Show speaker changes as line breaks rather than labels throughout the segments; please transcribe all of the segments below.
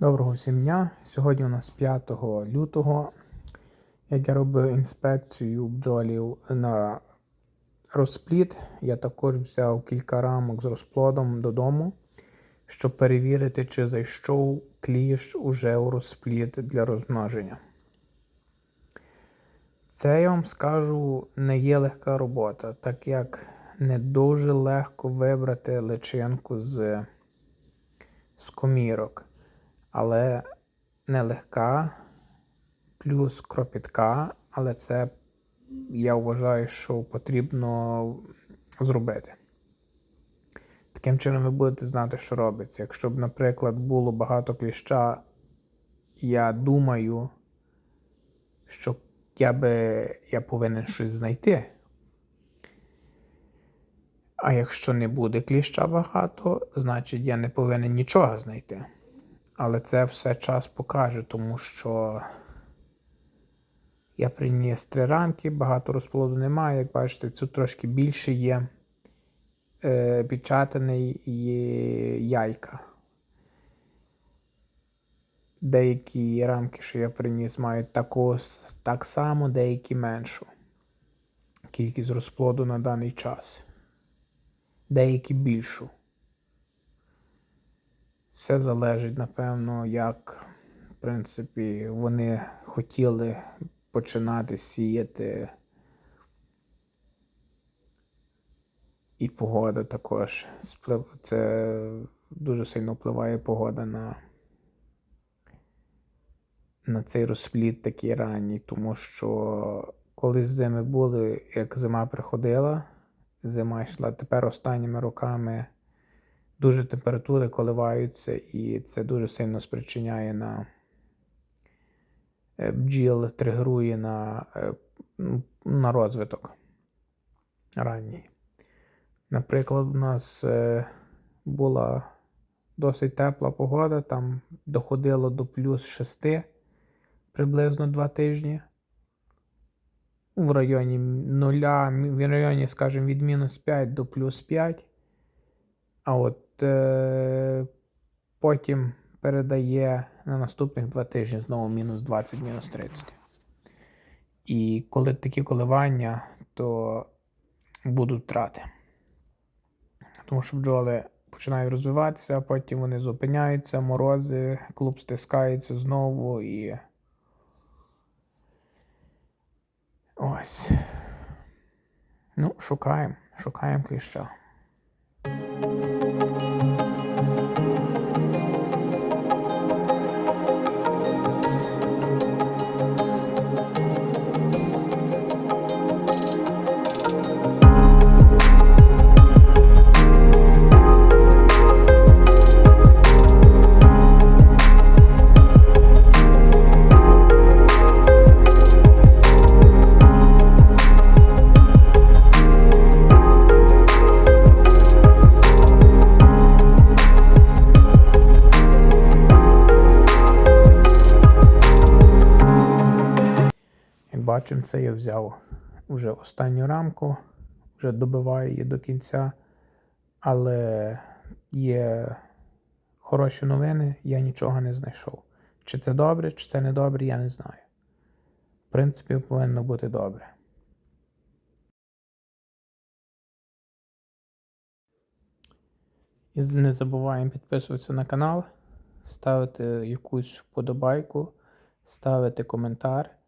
Доброго всім дня. Сьогодні у нас 5 лютого. Як я робив інспекцію бджолів на розплід, я також взяв кілька рамок з розплодом додому, щоб перевірити, чи зайшов кліщ уже у розплід для розмноження. Це я вам скажу не є легка робота, так як не дуже легко вибрати личинку з, з комірок але нелегка, плюс кропітка, але це я вважаю, що потрібно зробити. Таким чином, ви будете знати, що робиться. Якщо б, наприклад, було багато кліща, я думаю, що я би я повинен щось знайти. А якщо не буде кліща багато, значить я не повинен нічого знайти. Але це все час покаже, тому що я приніс три рамки, багато розплоду немає. Як бачите, тут трошки більше є е, печатаний яйка. Деякі рамки, що я приніс, мають таку, так само, деякі меншу. Кількість розплоду на даний час. Деякі більшу. Все залежить, напевно, як, в принципі, вони хотіли починати сіяти. І погода також. Це дуже сильно впливає погода на на цей розплід такий ранній, тому що коли зими були, як зима приходила, зима йшла тепер останніми роками дуже температури коливаються, і це дуже сильно спричиняє на е, бджіл, тригерує на, е, на розвиток ранній. Наприклад, у нас е, була досить тепла погода, там доходило до плюс 6 приблизно 2 тижні. В районі 0, в районі, скажімо, від мінус 5 до плюс 5. А от потім передає на наступних два тижні знову мінус 20, мінус 30. І коли такі коливання, то будуть втрати. Тому що бджоли починають розвиватися, а потім вони зупиняються, морози, клуб стискається знову і. Ось. Ну, шукаємо, шукаємо кліща. Бачимо, це я взяв вже останню рамку, вже добиваю її до кінця, але є хороші новини, я нічого не знайшов. Чи це добре, чи це не добре, я не знаю. В принципі, повинно бути добре. І не забуваємо підписуватися на канал, ставити якусь вподобайку, ставити коментар.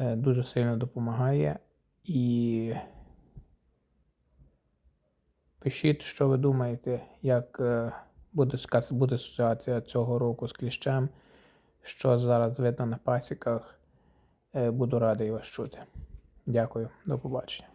Е, дуже сильно допомагає. І пишіть, що ви думаєте, як е, буде буде ситуація цього року з кліщем, що зараз видно на пасіках. Е, буду радий вас чути. Дякую, до побачення.